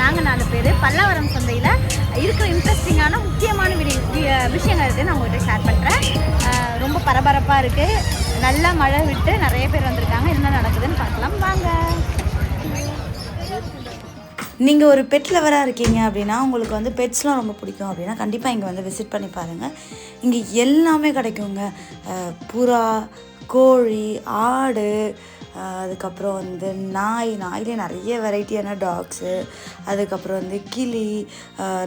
நாங்கள் நாலு பேர் பல்லாவரம் சந்தையில் இருக்கிற இன்ட்ரெஸ்டிங்கான முக்கியமான வி விஷயங்கள் இருக்குது நான் உங்கள்கிட்ட ஷேர் பண்ணுறேன் ரொம்ப பரபரப்பாக இருக்குது நல்லா மழை விட்டு நிறைய பேர் வந்திருக்காங்க. என்ன நடக்குதுன்னு பார்க்கலாம். வாங்க. நீங்கள் ஒரு பெட் லவராக இருக்கீங்க அப்படின்னா உங்களுக்கு வந்து பெட்ஸ்லாம் ரொம்ப பிடிக்கும் அப்படின்னா கண்டிப்பாக இங்கே வந்து விசிட் பண்ணி பாருங்கள் இங்கே எல்லாமே கிடைக்குங்க. புறா கோழி ஆடு அதுக்கப்புறம் வந்து நாய் நாயிலே நிறைய வெரைட்டியான டாக்ஸு. அதுக்கப்புறம் வந்து கிளி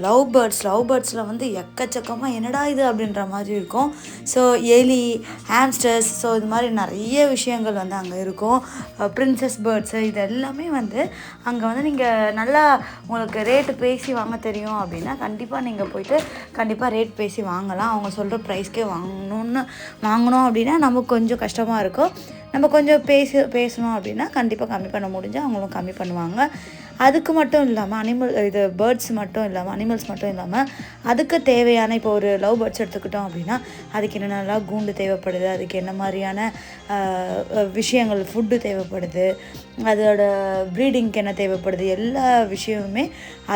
லவ் பேர்ட்ஸ். லவ் பேர்ட்ஸில் வந்து எக்கச்சக்கமாக என்னடா இது அப்படின்ற மாதிரி இருக்கும். ஸோ எலி ஹாம்ஸ்டர்ஸ் ஸோ இது மாதிரி நிறைய விஷயங்கள் வந்து அங்கே இருக்கும். ப்ரின்சஸ் பேர்ட்ஸு இது எல்லாமே வந்து அங்கே வந்து நீங்கள் நல்லா உங்களுக்கு ரேட்டு பேசி வாங்க தெரியும் அப்படின்னா கண்டிப்பாக நீங்கள் போயிட்டு கண்டிப்பாக ரேட் பேசி வாங்கலாம். அவங்க சொல்கிற ப்ரைஸ்க்கே வாங்கணும்னு வாங்கணும் அப்படின்னா நமக்கு கொஞ்சம் கஷ்டமாக இருக்கும். நம்ம கொஞ்சம் பேசி பேசணும் அப்படின்னா கண்டிப்பாக கம்மி பண்ண முடிஞ்சால் அவங்களும் கம்மி பண்ணுவாங்க. அதுக்கு மட்டும் இல்லாமல் அனிமல் இது பேர்ட்ஸ் மட்டும் இல்லாமல் அனிமல்ஸ் மட்டும் இல்லாமல் அதுக்கு தேவையான இப்போ ஒரு லவ் பேர்ட்ஸ் எடுத்துக்கிட்டோம் அப்படின்னா அதுக்கு என்னென்னலாம் கூண்டு தேவைப்படுது அதுக்கு என்ன மாதிரியான விஷயங்கள் ஃபுட்டு தேவைப்படுது அதோட ப்ரீடிங்க்கு என்ன தேவைப்படுது? எல்லா விஷயமுமே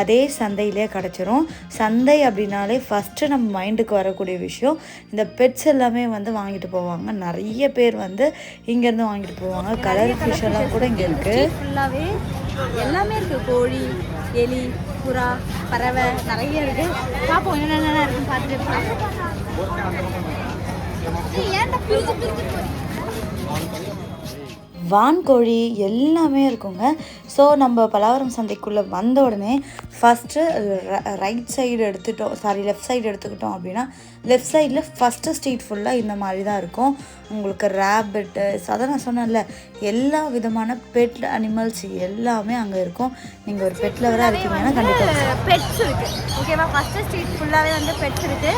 அதே சந்தையிலே கிடச்சிரும். சந்தை அப்படின்னாலே ஃபஸ்ட்டு நம்ம மைண்டுக்கு வரக்கூடிய விஷயம் இந்த பெட்ஸ் எல்லாமே வந்து வாங்கிட்டு போவாங்க. நிறைய பேர் வந்து இங்கேருந்து வாங்கிட்டு போவாங்க. கலர் ஃபிஷ் எல்லாம் கூட இங்கே இருக்குது ஃபுல்லாகவே எல்லாமே இருக்குது கோழி எலி புறா பறவை நிறைய இருக்குது பார்ப்போம் என்னென்ன இருக்குன்னு பார்த்துட்டு ஏன்டா பிரிச்சு பிரிச்சு? வான்கோழி எல்லாமே இருக்குங்க. ஸோ நம்ம பலவரம் சந்தைக்குள்ளே வந்த உடனே ஃபஸ்ட்டு ரைட் சைடு எடுத்துட்டோம். சாரி லெஃப்ட் சைடு எடுத்துக்கிட்டோம் அப்படின்னா லெஃப்ட் சைடில் ஃபஸ்ட்டு ஸ்ட்ரீட் ஃபுல்லாக இந்த மாதிரி தான் இருக்கும். உங்களுக்கு ரேபிட்டு அதான் நான் சொன்னேன்ல எல்லா விதமான பெட் அனிமல்ஸ் எல்லாமே அங்கே இருக்கும். நீங்கள் ஒரு பெட் லவராக இருக்கீங்கன்னா கண்டிப்பாக பெட்ஸ் இருக்கு. ஓகேவா ஃபர்ஸ்ட் ஸ்ட்ரீட் ஃபுல்லாகவே வந்து பெட்ஸ் இருக்கு.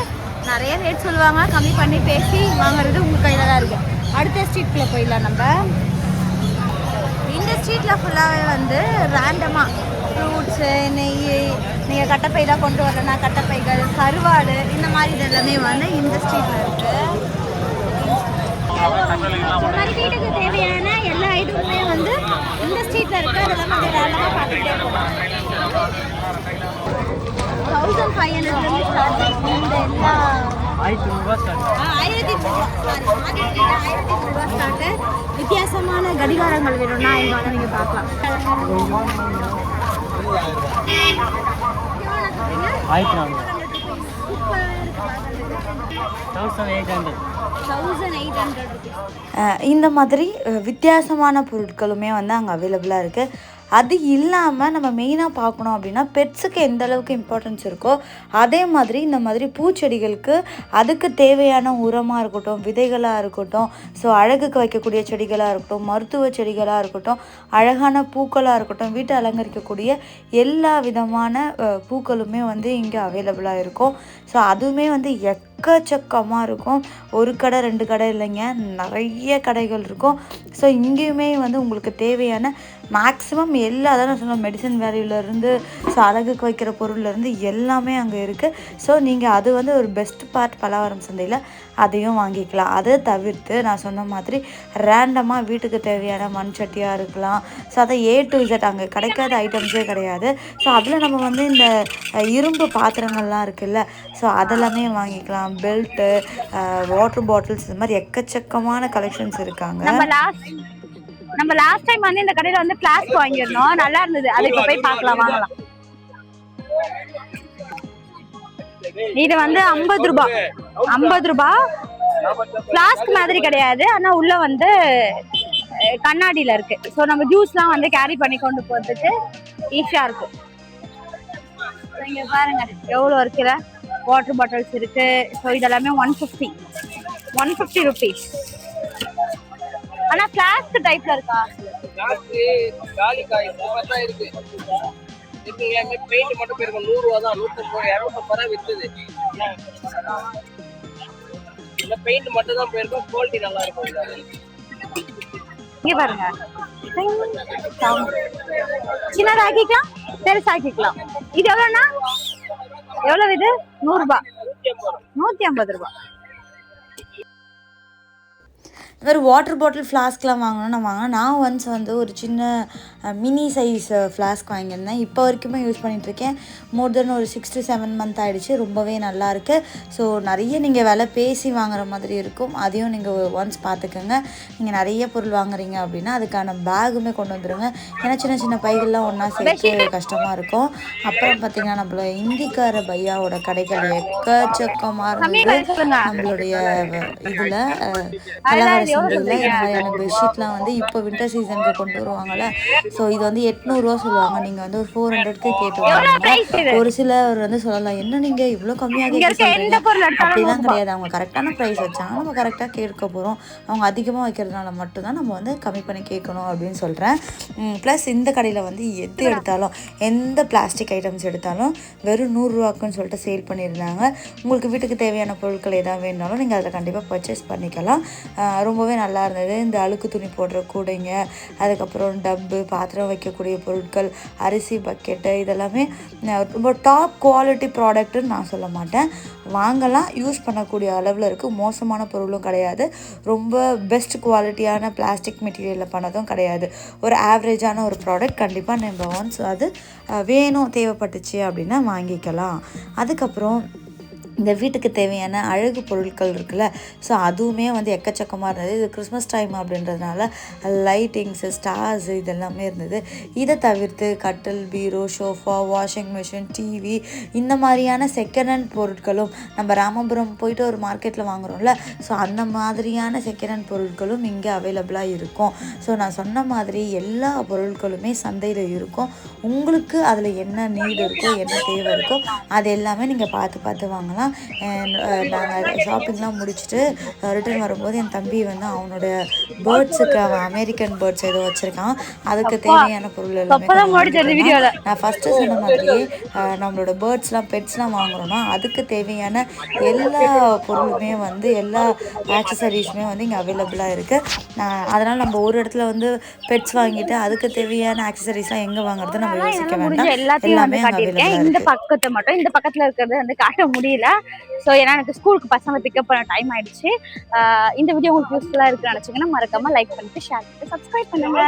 நிறைய ரேட் சொல்லுவாங்க. கம்மி பண்ணி பேசி வாங்குறது உங்கள் கையில் தான் இருக்கு. அடுத்த ஸ்ட்ரீட்குள்ளே போயிடலாம் நம்ம. ஸ்ட்ரீட்டில் ஃபுல்லாகவே வந்து ரேண்டமாக ஃப்ரூட்ஸு நெய் நீங்கள் கட்டப்பைலாம் கொண்டு வரலன்னா கட்டப்பைகள் கருவாடு இந்த மாதிரி இது எல்லாமே வந்து இந்த ஸ்ட்ரீட்டில் இருக்குது வீட்டுக்கு தேவையான எல்லா ஐட்டமுமே வந்து இந்த ஸ்ட்ரீட்ல இருக்கு. அதெல்லாம் வந்து ரேண்டமா பார்த்துட்டே போகலாம். தௌசண்ட் ஃபைவ் ஹண்ட்ரட்லேருந்து ஸ்டார்ட் இந்த எல்லா ஆயிரத்தி வித்தியாசமான கடிகாரங்கள் வேணும்னா இங்கே வந்து நீங்கள் பார்க்கலாம். ஆயிரத்தி நானூறு. தௌசண்ட் எயிட் ஹண்ட்ரட் இந்த மாதிரி வித்தியாசமான பொருட்களுமே வந்து அங்கே அவைலபிளாக இருக்குது அது இல்லாமல் நம்ம மெயினாக பார்க்கணும் அப்படின்னா பெட்ஸுக்கு எந்த அளவுக்கு இம்பார்ட்டன்ஸ் இருக்கோ அதே மாதிரி இந்த மாதிரி பூச்செடிகளுக்கு அதுக்கு தேவையான உரமாக இருக்கட்டும் விதைகளாக இருக்கட்டும் ஸோ அழகுக்கு வைக்கக்கூடிய செடிகளாக இருக்கட்டும் மருத்துவ செடிகளாக இருக்கட்டும் அழகான பூக்களாக இருக்கட்டும் வீட்டை அலங்கரிக்கக்கூடிய எல்லா விதமான பூக்களுமே வந்து இங்கே அவைலபிளாக இருக்கும். ஸோ அதுவுமே வந்து எக்கச்சக்கமாக இருக்கும். ஒரு கடை ரெண்டு கடை இல்லைங்க. நிறைய கடைகள் இருக்கும். ஸோ இங்கேயுமே வந்து உங்களுக்கு தேவையான மேக்ஸிமம் எல்லா அதான் நான் சொன்ன மெடிசன் வேல்யூலேருந்து ஸோ அழகுக்கு வைக்கிற பொருள்லேருந்து எல்லாமே அங்கே இருக்குது ஸோ நீங்கள் அது வந்து ஒரு பெஸ்ட் பார்ட் பலவரம் சந்தையில் அதையும் வாங்கிக்கலாம். அதை தவிர்த்து நான் சொன்ன மாதிரி ரேண்டமாக வீட்டுக்கு தேவையான மண் சட்டியாக இருக்கலாம். ஸோ அதை ஏ டு இசட் அங்கே கிடைக்காத ஐட்டம்ஸே கிடையாது. ஸோ அதில் நம்ம வந்து இந்த இரும்பு பாத்திரங்கள்லாம் இருக்குல்ல ஸோ அதெல்லாமே வாங்கிக்கலாம். பெல்ட்டு வாட்டர் பாட்டில்ஸ் இது மாதிரி எக்கச்சக்கமான கலெக்ஷன்ஸ் இருக்காங்க. நம்ம லாஸ்ட் டைம் வந்து இந்த கடையில வந்து பிளாஸ்க் வாங்கியிருந்தோம். நல்லா இருந்தது. அது இப்ப போய் பார்க்கலாம் வாங்கலாம். இது வந்து ஐம்பது ரூபாய் ஐம்பது ரூபாய் பிளாஸ்க் மாதிரி கிடையாது. ஆனா உள்ள வந்து கண்ணாடியில இருக்கு. ஸோ நம்ம ஜூஸ்லாம் வந்து கேரி பண்ணி கொண்டு போறதுக்கு ஈஸியா இருக்கும் இங்க பாருங்க எவ்வளோ இருக்குல்ல வாட்டர் பாட்டில்ஸ் இருக்கு. ஸோ இதெல்லாமே one fifty one fifty rupees ஆனா பிளாஸ்க் டைப்ல இருக்கா? இந்த மாதிரி தான் இருக்கு. எல்லாமே பெயிண்ட் மட்டும் போயிருக்கும். நூறு ரூபா தான் நூற்றம்பது இரநூத்தம்பது ரூபா இந்த பெயிண்ட் மட்டும் தான் போயிருக்கும். குவாலிட்டி நல்லா இருக்கும். இங்க பாருங்க. சின்னதாக்கிக்கலாம் பெருசாக்கிக்கலாம் இது எவ்வளோண்ணா? எவ்வளவு இது? நூறு ரூபாய் நூத்தி ஐம்பது ரூபாய் இந்த மாதிரி வாட்டர் பாட்டில் ஃப்ளாஸ்க்லாம் வாங்கணும்னு நான் வாங்கினேன். நான் ஒன்ஸ் வந்து ஒரு சின்ன மினி சைஸ் ஃப்ளாஸ்க் வாங்கியிருந்தேன். இப்போ வரைக்குமே யூஸ் பண்ணிகிட்ருக்கேன் மோர் தென் ஒரு சிக்ஸ் டு செவன் மந்த் ஆகிடுச்சு ரொம்பவே நல்லா இருக்கு ஸோ நிறைய நீங்கள் விலை பேசி வாங்குற மாதிரி இருக்கும். அதையும் நீங்கள் ஒன்ஸ் பார்த்துக்கோங்க. நீங்கள் நிறைய பொருள் வாங்குறீங்க அப்படின்னா அதுக்கான பேகுமே கொண்டு வந்துருங்க. ஏன்னா சின்ன சின்ன பைகள்லாம் ஒன்றா சேர்த்து கஷ்டமாக இருக்கும். அப்புறம் பார்த்தீங்கன்னா நம்மள இந்திக்கார பையாவோட கடைகள் எக்கச்சக்கமாக இருந்தது நம்மளுடைய இதில் கலவர இந்த மாதிரியான பெட்ஷீட்லாம் வந்து இப்போ வின்டர் சீசனுக்கு கொண்டு வருவாங்கல்ல. ஸோ இது வந்து எட்நூறுரூவா சொல்லுவாங்க. நீங்கள் வந்து ஒரு ஃபோர் ஹண்ட்ரட்க்கு கேட்டு ஒரு சிலர் வந்து சொல்லலாம். என்ன நீங்கள் இவ்வளோ கம்மியாக கேட்க அப்படிலாம் கிடையாது. அவங்க கரெக்டான ப்ரைஸ் வச்சாங்க நம்ம கரெக்டாக கேட்க போகிறோம் அவங்க அதிகமாக வைக்கிறதுனால மட்டும்தான் நம்ம வந்து கம்மி பண்ணி கேட்கணும் அப்படின்னு சொல்கிறேன் ப்ளஸ் இந்த கடையில் வந்து எது எடுத்தாலும் எந்த பிளாஸ்டிக் ஐட்டம்ஸ் எடுத்தாலும் வெறும் நூறுரூவாக்குன்னு சொல்லிட்டு சேல் பண்ணியிருந்தாங்க உங்களுக்கு வீட்டுக்கு தேவையான பொருட்கள் எதாவது வேணுனாலும் நீங்கள் அதில் கண்டிப்பாக பர்ச்சேஸ் பண்ணிக்கலாம். ஆஹ் ரொம்பவே நல்லா இருந்தது. இந்த அழுக்கு துணி போடுற கூடைங்க அதுக்கப்புறம் டப்பு பாத்திரம் வைக்கக்கூடிய பொருட்கள் அரிசி பக்கெட்டு இதெல்லாமே ரொம்ப டாப் குவாலிட்டி ப்ராடக்ட்டுன்னு நான் சொல்ல மாட்டேன். வாங்கலாம் யூஸ் பண்ணக்கூடிய அளவில் இருக்குது மோசமான பொருளும் கிடையாது. ரொம்ப பெஸ்ட் குவாலிட்டியான பிளாஸ்டிக் மெட்டீரியலில் பண்ணதும் கிடையாது. ஒரு ஆவரேஜான ஒரு ப்ராடக்ட் கண்டிப்பாக நம்ம ஒன்ஸ் அது வேணும் தேவைப்பட்டுச்சு அப்படின்னா வாங்கிக்கலாம். அதுக்கப்புறம் இந்த வீட்டுக்கு தேவையான அழகு பொருட்கள் இருக்குல்ல ஸோ அதுவுமே வந்து எக்கச்சக்கமாக இருந்தது. இது கிறிஸ்மஸ் டைம் அப்படின்றதுனால லைட்டிங்ஸு ஸ்டார்ஸு இதெல்லாமே இருந்தது. இதை தவிர்த்து கட்டில் பீரோ ஷோஃபா வாஷிங் மிஷின் டிவி இந்த மாதிரியான செகண்ட் ஹேண்ட் பொருட்களும் நம்ம ராமபுரம் போயிட்டு ஒரு மார்க்கெட்டில் வாங்குறோம்ல ஸோ அந்த மாதிரியான செகண்ட் ஹேண்ட் பொருட்களும் இங்கே அவைலபிளாக இருக்கும். ஸோ நான் சொன்ன மாதிரி எல்லா பொருட்களுமே சந்தையில் இருக்கும். உங்களுக்கு அதில் என்ன நீடு இருக்கோ என்ன தேவை இருக்கோ அது எல்லாமே நீங்கள் பார்த்து பார்த்து வாங்கலாம். நாங்கள் ஷாப்பிங்லாம் முடிச்சுட்டு ரிட்டர்ன் வரும்போது என் தம்பி வந்து அவனோட பேர்ட்ஸுக்கு அவன் அமெரிக்கன் பேர்ட்ஸ் ஏதோ வச்சுருக்கான். அதுக்கு தேவையான பொருள் எல்லாமே. நான் ஃபஸ்ட்டு சொன்ன மாதிரியே அஹ், நம்மளோட பேர்ட்ஸ்லாம் பெட்ஸ்லாம் வாங்குறோம்னா அதுக்கு தேவையான எல்லா பொருளுமே வந்து எல்லா ஆக்சசரிஸுமே வந்து இங்கே அவைலபிளாக இருக்குது அதனால் நம்ம ஒரு இடத்துல வந்து பெட்ஸ் வாங்கிட்டு அதுக்கு தேவையான ஆக்சசரிஸ்லாம் எங்கே வாங்குறது நம்ம யோசிக்க வேண்டாம். எல்லாமே இந்த பக்கத்தை மட்டும் இந்த பக்கத்துல இருக்கிறது வந்து காட்ட முடியல. ஸோ ஏன்னா எனக்கு ஸ்கூலுக்கு பசங்க பிக்கப் பண்ண டைம் ஆயிடுச்சு. இந்த வீடியோ உங்களுக்கு யூஸ்ஃபுல்லா இருக்குன்னு நினைச்சீங்கன்னா மறக்காம லைக் பண்ணிட்டு ஷேர் பண்ணிட்டு சப்ஸ்கிரைப் பண்ணுங்க.